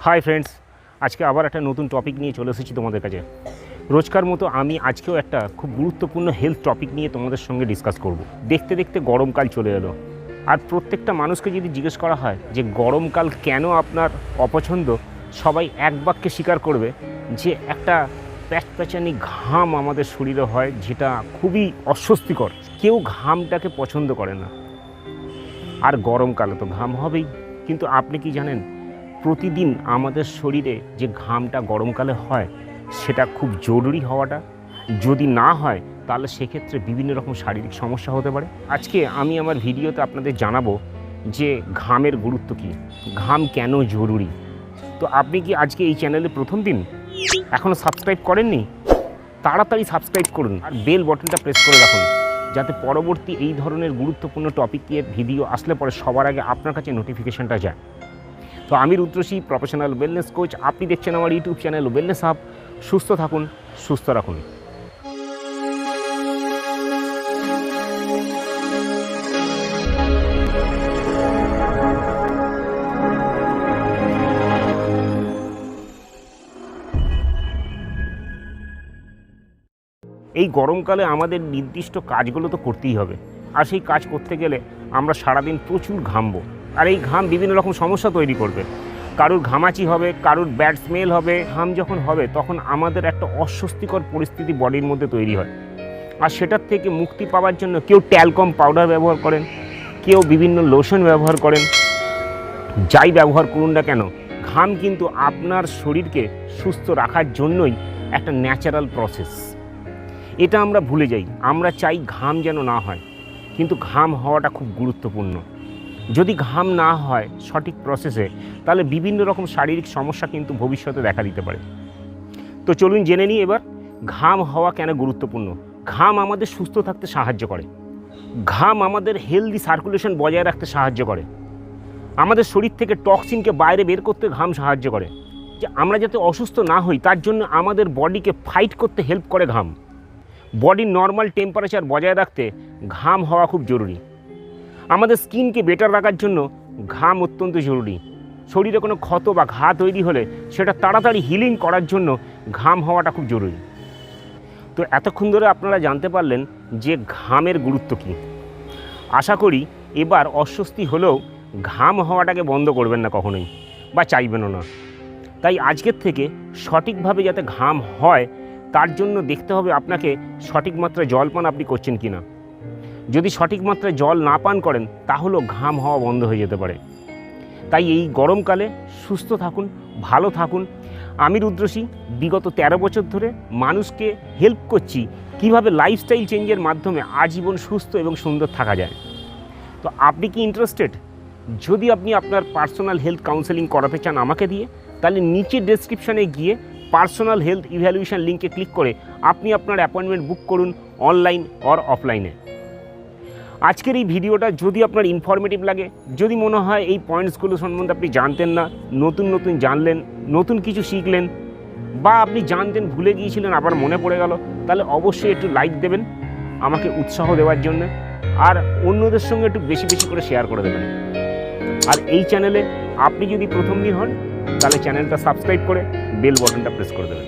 Hi friends, আজকে আবার একটা নতুন টপিক নিয়ে চলে এসেছি তোমাদের কাছে। রোজকার মতো আমি আজকেও একটা খুব গুরুত্বপূর্ণ হেলথ টপিক নিয়ে তোমাদের সঙ্গে ডিসকাস করব। দেখতে দেখতে গরমকাল চলে এলো। আর প্রত্যেকটা মানুষকে যদি জিজ্ঞেস করা হয় যে গরমকাল কেন আপনার অপছন্দ, সবাই এক বাক্যে স্বীকার করবে যে একটা প্যাচপ্যাচানি ঘাম আমাদের শরীরে হয় যেটা খুবই অস্বস্তিকর। কেউ ঘামটাকে পছন্দ করে না। আর গরমকালে তো ঘাম হবেই। কিন্তু আপনি কি জানেন প্রতিদিন আমাদের শরীরে যে ঘামটা গরমকালে হয়, সেটা খুব জরুরি হওয়াটা। যদি না হয়, তাহলে সেক্ষেত্রে বিভিন্ন রকম শারীরিক সমস্যা হতে পারে। আজকে আমি আমার ভিডিওতে আপনাদের জানাব যে ঘামের গুরুত্ব কী, ঘাম কেন জরুরি। তো আপনি কি আজকে এই চ্যানেলে প্রথম দিন এখনও সাবস্ক্রাইব করেননি? তাড়াতাড়ি সাবস্ক্রাইব করুন আর বেল বটনটা প্রেস করে রাখুন, যাতে পরবর্তী এই ধরনের গুরুত্বপূর্ণ টপিকের ভিডিও আসলে পরে সবার আগে আপনার কাছে নোটিফিকেশানটা যায়। তো আমি রুদ্রশী প্রফেশনাল ওয়েলনেস কোচ আপনি দেখছেন আমার ইউটিউব চ্যানেল ওয়েলনেস হাব সুস্থ থাকুন, সুস্থ রাখুন। এই গরমকালে আমাদের নির্দিষ্ট কাজগুলো তো করতেই হবে। আর সেই কাজ করতে গেলে আমরা সারাদিন প্রচুর ঘামবো। আর এই ঘাম বিভিন্ন রকম সমস্যা তৈরি করবে। কারুর ঘামাচি হবে, কারুর ব্যাড স্মেল হবে, ঘাম যখন হবে, তখন আমাদের একটা অস্বস্তিকর পরিস্থিতি বডির মধ্যে তৈরি হয়। আর সেটার থেকে মুক্তি পাওয়ার জন্য কেউ ট্যালকম পাউডার ব্যবহার করেন, কেউ বিভিন্ন লোশন ব্যবহার করেন। যাই ব্যবহার করুন না কেন, ঘাম কিন্তু আপনার শরীরকে সুস্থ রাখার জন্যই একটা ন্যাচারাল প্রসেস এটা আমরা ভুলে যাই, আমরা চাই ঘাম যেন না হয়। কিন্তু ঘাম হওয়াটা খুব গুরুত্বপূর্ণ। যদি ঘাম না হয় সঠিক প্রসেসে তাহলে বিভিন্ন রকম শারীরিক সমস্যা কিন্তু ভবিষ্যতে দেখা দিতে পারে। তো চলুন জেনে নিই এবার, ঘাম হওয়া কেন গুরুত্বপূর্ণ? ঘাম আমাদের সুস্থ থাকতে সাহায্য করে। ঘাম আমাদের হেলদি সার্কুলেশন বজায় রাখতে সাহায্য করে। আমাদের শরীর থেকে টক্সিনকে বাইরে বের করতে ঘাম সাহায্য করে। যে আমরা যাতে অসুস্থ না হই, তার জন্য আমাদের বডিকে ফাইট করতে হেল্প করে ঘাম। বডির নর্মাল টেম্পারেচার বজায় রাখতে ঘাম হওয়া খুব জরুরি। আমাদের স্কিনকে বেটার রাখার জন্য ঘাম অত্যন্ত জরুরি। শরীরে কোনো ক্ষত বা ঘা তৈরি হলে সেটা তাড়াতাড়ি হিলিং করার জন্য ঘাম হওয়াটা খুব জরুরি। তো এতক্ষণ ধরে আপনারা জানতে পারলেন যে ঘামের গুরুত্ব কী। আশা করি এবার অস্বস্তি হলেও ঘাম হওয়াটাকে বন্ধ করবেন না কখনোই বা চাইবেনও না। তাই আজকের থেকে সঠিকভাবে যাতে ঘাম হয়, তার জন্য দেখতে হবে আপনাকে সঠিক মাত্রায় জল পান আপনি করছেন কি না যদি সঠিক মাত্রায় জল না পান করেন, তাহলেও ঘাম হওয়া বন্ধ হয়ে যেতে পারে। তাই এই গরমকালে সুস্থ থাকুন, ভালো থাকুন। আমি রুদ্রসী, বিগত ১৩ বছর ধরে মানুষকে হেল্প করছি কীভাবে লাইফস্টাইল চেঞ্জের মাধ্যমে আজীবন সুস্থ এবং সুন্দর থাকা যায়। তো আপনি কি ইন্টারেস্টেড যদি আপনি আপনার পার্সোনাল হেলথ কাউন্সেলিং করাতে চান আমাকে দিয়ে, তাহলে নিচে ডেসক্রিপশানে গিয়ে পার্সোনাল হেলথ ইভ্যালুয়েশন লিঙ্কে ক্লিক করে আপনি আপনার অ্যাপয়েন্টমেন্ট বুক করুন অনলাইন অর অফলাইনে আজকের এই ভিডিওটা যদি আপনার ইনফরমেটিভ লাগে, যদি মনে হয় এই পয়েন্টসগুলো সম্বন্ধে আপনি জানতেন না, নতুন নতুন জানলেন, নতুন কিছু শিখলেন, বা আপনি জানতেন, ভুলে গিয়েছিলেন, আবার মনে পড়ে গেল, তাহলে অবশ্যই একটু লাইক দেবেন আমাকে উৎসাহ দেওয়ার জন্য, আর অন্যদের সঙ্গে একটু বেশি বেশি করে শেয়ার করে দেবেন। আর এই চ্যানেলে আপনি যদি প্রথম দিন হন, তাহলে চ্যানেলটা সাবস্ক্রাইব করে বেল বটনটা প্রেস করে দেবেন।